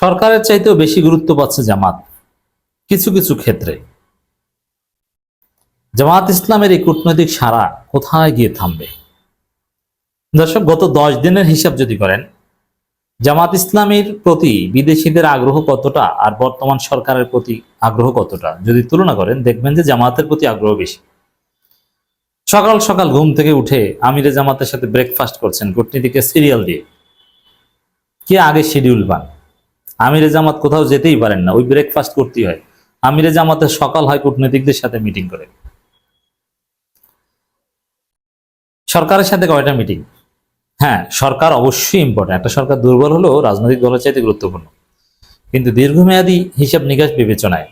সরকারের চাইতেও বেশি গুরুত্ব পাচ্ছে জামাত। কিছু কিছু ক্ষেত্রে। জামাত ইসলামের এই কূটনৈতিক সারা কোথায় গিয়ে থামবে? দর্শক, গত দশ দিনের হিসাব যদি করেন, জামাত ইসলামের প্রতি বিদেশিদের আগ্রহ কতটা আর বর্তমান সরকারের প্রতি আগ্রহ কতটা? যদি তুলনা করেন, দেখবেন যে জামাতের প্রতি আগ্রহ বেশি। সকাল সকাল ঘুম থেকে উঠে আমিরে জামাতের সাথে ব্রেকফাস্ট করছেন কূটনীতিকে সিরিয়াল দিয়ে। কে আগে শিডিউল পান আমিরে জামাত কোথাও যেতেই পারেন না, ওই ব্রেকফাস্ট করতেই হয়। আমিরে জামাতের সকাল হয় কূটনীতিকদের সাথে মিটিং করে। সরকারের সাথে কয়টা মিটিং হ্যাঁ সরকার অবশ্যই ইম্পর্টেন্ট একটা সরকার দুর্বল হলেও রাজনৈতিক দলের চাইতে গুরুত্বপূর্ণ। কিন্তু দীর্ঘমেয়াদী হিসাব নিকাশ বিবেচনায়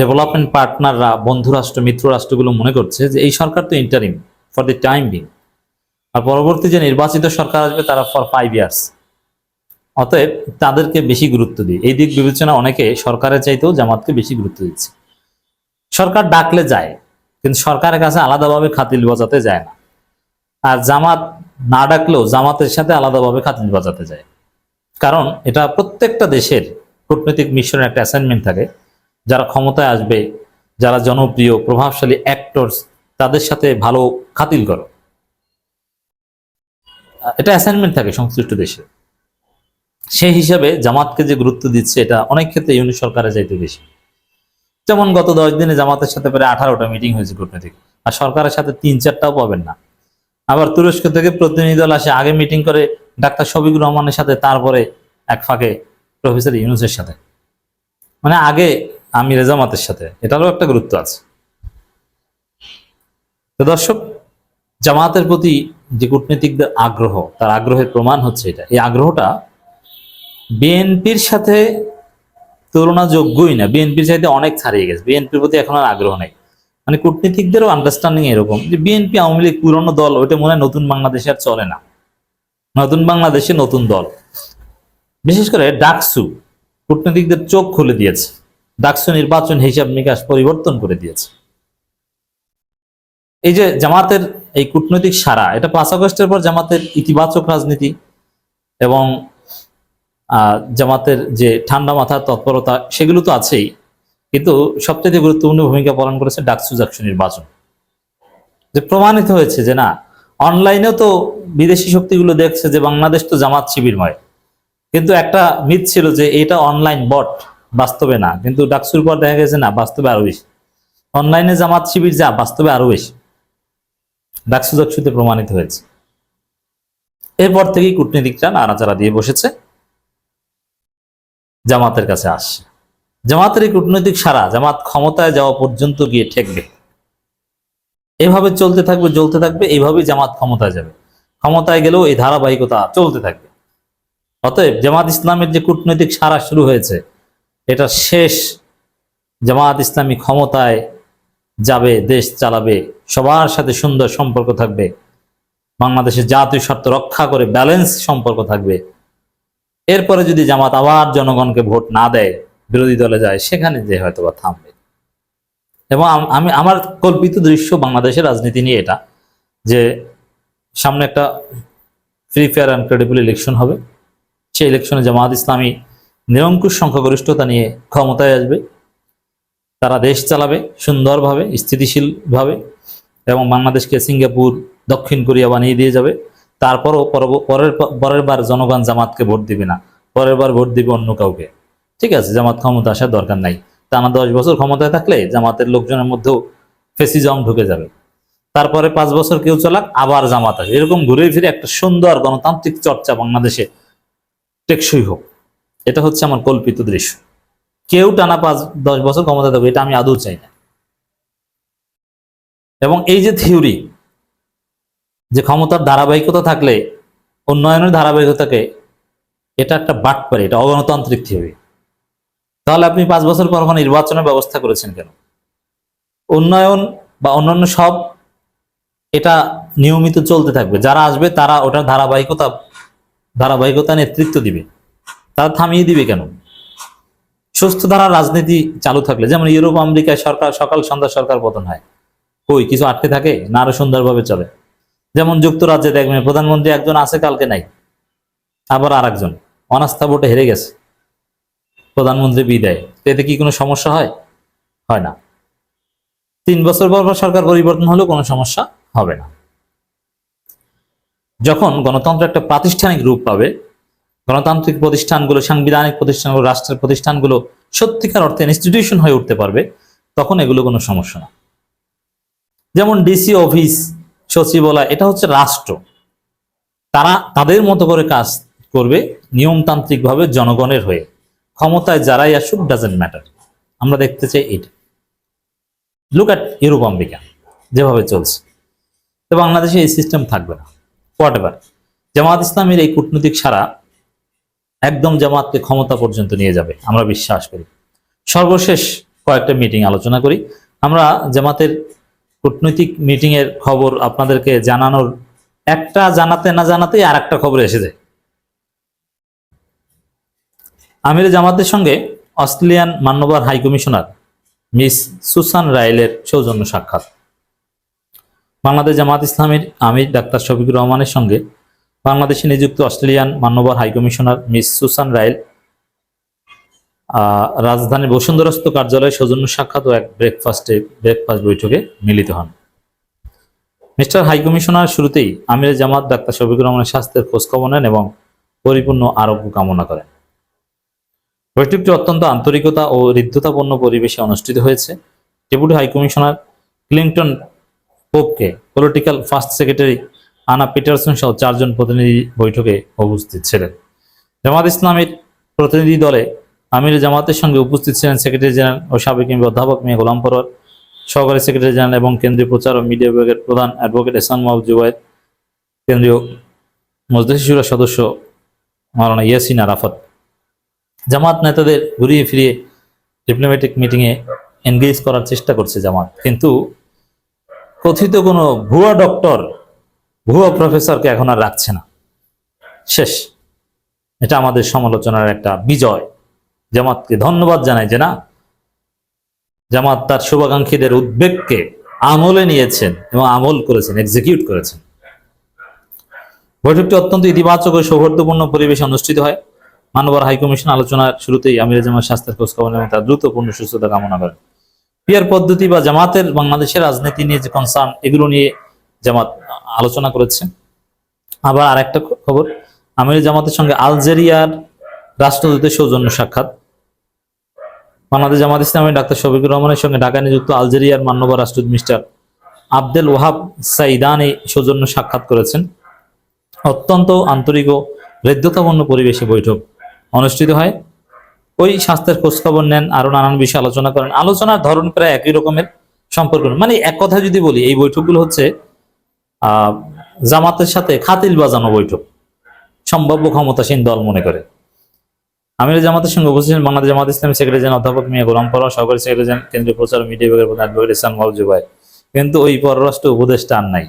ডেভেলপমেন্ট পার্টনাররা বন্ধু রাষ্ট্র মিত্র রাষ্ট্রগুলো মনে করছে যে এই সরকার তো interim for the time being আর পরবর্তী যে নির্বাচিত সরকার আসবে তারা ফর ফাইভ ইয়ার্স অতএব তাদেরকে বেশি গুরুত্ব দিই। এই দিক বিবেচনা অনেকে সরকারের চাইতেও জামাতকে বেশি গুরুত্ব দিচ্ছে। সরকার ডাকলে যায়, কিন্তু সরকারের কাছে আলাদাভাবে খাতিল বাজাতে যায় না। আর জামাত না ডাকলেও জামাতের সাথে আলাদাভাবে খাতিল বাজাতে যায়। কারণ এটা প্রত্যেকটা দেশের কূটনৈতিক মিশনের একটা অ্যাসাইনমেন্ট থাকে। যারা ক্ষমতায় আসবে, যারা জনপ্রিয়, প্রভাবশালী অ্যাক্টরস তাদের সাথে ভালো খাতিল করো। এটা অ্যাসাইনমেন্ট থাকে সংশ্লিষ্ট দেশে। সেই হিসাবে জামাতকে যে গুরুত্ব দিচ্ছে, এটা অনেক ক্ষেত্রে ইউনি সরকারের চাইতে বেশি। যেমন গত দশ দিনে জামাতের সাথে প্রায় আঠারোটা মিটিং হয়েছে কূটনৈতিক। আর সরকারের সাথে তিন চারটাও পাবেন না। আবার তুরস্ক থেকে প্রতিনিধি দল আসে, আগে মিটিং করে ডাক্তার শফিকুর রহমানের সাথে, তারপরে এক ফাঁকে প্রফেসর ইউনুসের সাথে। মানে আগে আমি রেজামাতের সাথে, এটারও একটা গুরুত্ব আছে। তো দর্শক, জামাতের প্রতি যে কূটনীতিকদের আগ্রহ, তার আগ্রহের প্রমাণ হচ্ছে এটা। এই আগ্রহটা বিএনপির সাথে তুলনাযোগ্যই না। বিএনপির চাইতে অনেক ছাড়িয়ে গেছে। বিএনপির প্রতি এখন আর আগ্রহ নেই। মানে কূটনীতিকদেরও আন্ডারস্ট্যান্ডিং এরকম যে বিএনপি আওয়ামী লীগ পুরনো দল, ওইটা মনে হয় নতুন বাংলাদেশে আর চলে না। নতুন বাংলাদেশে নতুন দল। বিশেষ করে ডাকসু কূটনীতিকদের চোখ খুলে দিয়েছে। ডাকসু নির্বাচন হিসাব নিকাশ পরিবর্তন করে দিয়েছে। এই যে জামাতের এই কূটনৈতিক সারা এটা পাঁচ আগস্টের পর জামাতের ইতিবাচক রাজনীতি এবং জামাতের যে ঠান্ডা মাথার তৎপরতা, সেগুলো তো আছেই। কিন্তু সবচেয়ে গুরুত্বপূর্ণ ভূমিকা পালন করেছে ডাকসু জাকসু নির্বাচন। যে প্রমাণিত হয়েছে যে না, অনলাইনেও তো বিদেশি শক্তিগুলো দেখছে যে বাংলাদেশ তো জামাত শিবিরময় কিন্তু একটা মিথ ছিল যে এটা অনলাইন বট, বাস্তবে না। কিন্তু ডাকসুর পর দেখা গেছে না, বাস্তবে আরও বেশি। অনলাইনে জামাত শিবির যা, বাস্তবে আরও বেশি। ডাকসু জাকসুতে প্রমাণিত হয়েছে। এরপর থেকেই কূটনীতিকরা নাড়াচাড়া দিয়ে বসেছে। জামাতের কাছে আসছে। জামাতের এই কূটনৈতিক সারা, জামাত ক্ষমতায় যাওয়া পর্যন্ত গিয়ে ঠেকবে। এভাবে চলতে থাকবে চলতে থাকবে, এইভাবেই জামাত ক্ষমতায় যাবে। ক্ষমতায় গেলেও এই ধারাবাহিকতা চলতে থাকবে। অতএব জামাত ইসলামের যে কূটনৈতিক সারা শুরু হয়েছে, এটা শেষ। জামাত ইসলামী ক্ষমতায় যাবে, দেশ চালাবে, সবার সাথে সুন্দর সম্পর্ক থাকবে। বাংলাদেশের জাতীয় স্বার্থ রক্ষা করে ব্যালেন্স সম্পর্ক থাকবে। এরপরে যদি জামাত আবার জনগণকে ভোট না দেয়, বিরোধী দলে যায়, সেখানে যে হয়তো বা থামবে। এবং আমি আমার কল্পিত দৃশ্য বাংলাদেশের রাজনীতি নিয়ে এটা, যে সামনে একটা free fair and credible election হবে। সেই ইলেকশনে জামাত ইসলামী নিরঙ্কুশ সংখ্যাগরিষ্ঠতা নিয়ে ক্ষমতায় আসবে। তারা দেশ চালাবে সুন্দরভাবে, স্থিতিশীলভাবে এবং বাংলাদেশকে সিঙ্গাপুর, দক্ষিণ কোরিয়া বানিয়ে দিয়ে যাবে। তারপরও পরের পরের বার জনগণ জামাতকে ভোট দিবে না। পরের বার ভোট দিবে অন্য কাউকে। ঠিক আছে, জামাত ক্ষমতা আসার দরকার নাই। টানা দশ বছর ক্ষমতায় থাকলে জামাতের লোকজনের মধ্যেও ফেসিজম ঢুকে যাবে। তারপরে পাঁচ বছর কেউ চলাক, আবার জামাত আসে এরকম ঘুরে ফিরে একটা সুন্দর গণতান্ত্রিক চর্চা বাংলাদেশে টেকসই হোক। এটা হচ্ছে আমার কল্পিত দৃশ্য। কেউ টানা পাঁচ, দশ বছর ক্ষমতা দেবে এটা আমি আদৌ চাই না। এবং এই যে থিওরি যে ক্ষমতার ধারাবাহিকতা থাকলে উন্নয়নের ধারাবাহিকতাকে এটা একটা বাট পারে, এটা অগণতান্ত্রিক থিওরি তাহলে আপনি পাঁচ বছর পর নির্বাচনের ব্যবস্থা করেছেন কেন? উন্নয়ন বা অন্যান্য সব এটা নিয়মিত চলতে থাকবে। যারা আসবে, তারা ওটার ধারাবাহিকতা ধারাবাহিকতা নেতৃত্ব দিবে। তারা থামিয়ে দিবে কেন? সুস্থ ধারা রাজনীতি চালু থাকলে, যেমন ইউরোপ, আমেরিকায় সরকার, সকাল সন্ধ্যা সরকার পতন হয়। কই, কিছু আটকে থাকে? না আরও সুন্দরভাবে চলে। যেমন যুক্তরাজ্যে দেখবেন, প্রধানমন্ত্রী একজন আছে, কালকে নাই। আবার আর একজন অনাস্থা ভোটে হেরে গেছে। প্রধানমন্ত্রী বিদায়। তো এতে কি কোনো সমস্যা হয়? হয় না। তিন বছর পর সরকার পরিবর্তন হলেও কোনো সমস্যা হবে না। যখন গণতন্ত্র একটা প্রাতিষ্ঠানিক রূপ পাবে, গণতান্ত্রিক প্রতিষ্ঠানগুলো, সাংবিধানিক প্রতিষ্ঠানগুলো, রাষ্ট্রের প্রতিষ্ঠানগুলো সত্যিকার অর্থে ইনস্টিটিউশন হয়ে উঠতে পারবে, তখন এগুলো কোনো সমস্যা না। যেমন ডিসি অফিস সচিবালয়, এটা হচ্ছে রাষ্ট্র। তারা তাদের মতো করে কাজ করবে নিয়মতান্ত্রিকভাবে জনগণের হয়ে। ক্ষমতায় যারাই আসুক ডাজেন্ট ম্যাটার আমরা দেখতে চাই এটা। লুক অ্যাট ইউরোপ আমেরিকা যেভাবে চলছে। তো বাংলাদেশে এই সিস্টেম থাকবে না। হোয়াট এভার জামাত ইসলামের এই কূটনৈতিক সারা একদম জামাতকে ক্ষমতা পর্যন্ত নিয়ে যাবে, আমরা বিশ্বাস করি। সর্বশেষ কয়েকটা মিটিং আলোচনা করি। আমরা জামাতের কূটনৈতিক মিটিং এর খবর আপনাদেরকে জানানোর একটা জানাতে না জানাতেই আর একটা খবর এসে যায়। আমির জামাতের সঙ্গে অস্ট্রেলিয়ান মান্যবর হাই কমিশনার মিস সুসান রায়েলের সৌজন্য সাক্ষাৎ। বাংলাদেশ জামাত ইসলামীর আমির ডাক্তার শফিকুর রহমানের সঙ্গে বাংলাদেশে নিযুক্ত অস্ট্রেলিয়ান মান্যবর high commissioner miss Susan ah, রাজধানীর বসুন্ধরস্থ কার্যালয়ে সৌজন্য সাক্ষাৎ ও এক ব্রেকফাস্টে ব্রেকফাস্ট বৈঠকে মিলিত হন। মিস্টার হাইকমিশনার শুরুতেই আমির জামাত ডাক্তার শফিকুর রহমানের স্বাস্থ্যের খোঁজখবর নেন এবং পরিপূর্ণ আরোগ্য কামনা করেন। বৈঠকটি অত্যন্ত আন্তরিকতা ও হৃদ্যতাপূর্ণ পরিবেশে অনুষ্ঠিত হয়েছে। Deputy high commissioner Clinton পোপকে political first secretary Anna Peterson সহ চারজন প্রতিনিধি বৈঠকে উপস্থিত ছিলেন। জামাত ইসলামের প্রতিনিধি দলে আমির জামাতের সঙ্গে উপস্থিত ছিলেন সেক্রেটারি জেনারেল ও সাবেক এমপি অধ্যাপক মিয়া গোলাম পরোয়ার, সহকারী সেক্রেটারি জেনারেল এবং কেন্দ্রীয় প্রচার ও মিডিয়া বিভাগের প্রধান অ্যাডভোকেট এসান মাহবুব জুবাইর কেন্দ্রীয় মজলিস শুরা সদস্য মাওলানা ইয়াসিন আরাফাত। জামাত নেতাদের ঘুরিয়ে ফিরিয়ে ডিপ্লোম্যাটিক মিটিংয়ে এনগেজ করার চেষ্টা করছে জামাত। কিন্তু কথিত কোনো ভুয়া ডক্টর ভুয়া প্রফেসরকে এখন আর রাখছে না। শেষ। এটা আমাদের সমালোচনার একটা বিজয়। জামাতকে ধন্যবাদ জানাই যে না? জামাত তার শুভাকাঙ্ক্ষীদের উদ্বেগকে আমলে নিয়েছেন এবং আমল করেছেন এক্সিকিউট করেছেন। বৈঠকটি অত্যন্ত ইতিবাচক ও সৌহার্দ্যপূর্ণ পরিবেশে অনুষ্ঠিত হয়। মানবর হাইকমিশন আলোচনার শুরুতেই আমির জামাত স্বাস্থ্যের খোঁজখবর এবং তার দ্রুত পূর্ণ সুস্থতা কামনা করেন। পিয়ার পদ্ধতি বা জামাতের বাংলাদেশের রাজনীতি নিয়ে যে কনসার্ন এগুলো নিয়ে জামাত আলোচনা করেছে। আবার আরেকটা খবর, আমির জামাতের সঙ্গে আলজেরিয়ার রাষ্ট্রদূতের সৌজন্য সাক্ষাৎ। বাংলাদেশ জামাত ইসলামের ডাক্তার শফিকুর রহমানের সঙ্গে ঢাকায় নিযুক্ত আলজেরিয়ার মান্যবর রাষ্ট্রদূত মিস্টার আবদেল ওয়াহাব সাইদানি সৌজন্য সাক্ষাৎ করেছেন। অত্যন্ত আন্তরিক ও হৃদ্যতাপূর্ণ পরিবেশে বৈঠক অনুষ্ঠিত হয়। ওই স্বাস্থ্যের খোঁজখবর নেন, আরও নানান বিষয়ে আলোচনা করেন। আলোচনার ধরন প্রায় একই রকমের সম্পর্ক। মানে এক কথা যদি বলি, এই বৈঠকগুলো হচ্ছে জামাতের সাথে খাতিল বাজানো বৈঠক। সম্ভাব্য ক্ষমতাসীন দল মনে করে। আমির জামাতের সঙ্গে উপস্থিত ছিলেন বাংলাদেশ জামাত ইসলামী সেক্রেটারি অধ্যাপক মিয়া গোলাম পরোয়া, সহকারী সেক্রেটারি কেন্দ্রীয় প্রচার মিডিয়া বিভাগের প্রধান ইসলাম কিন্তু ওই পররাষ্ট্র উপদেষ্টা আর নাই।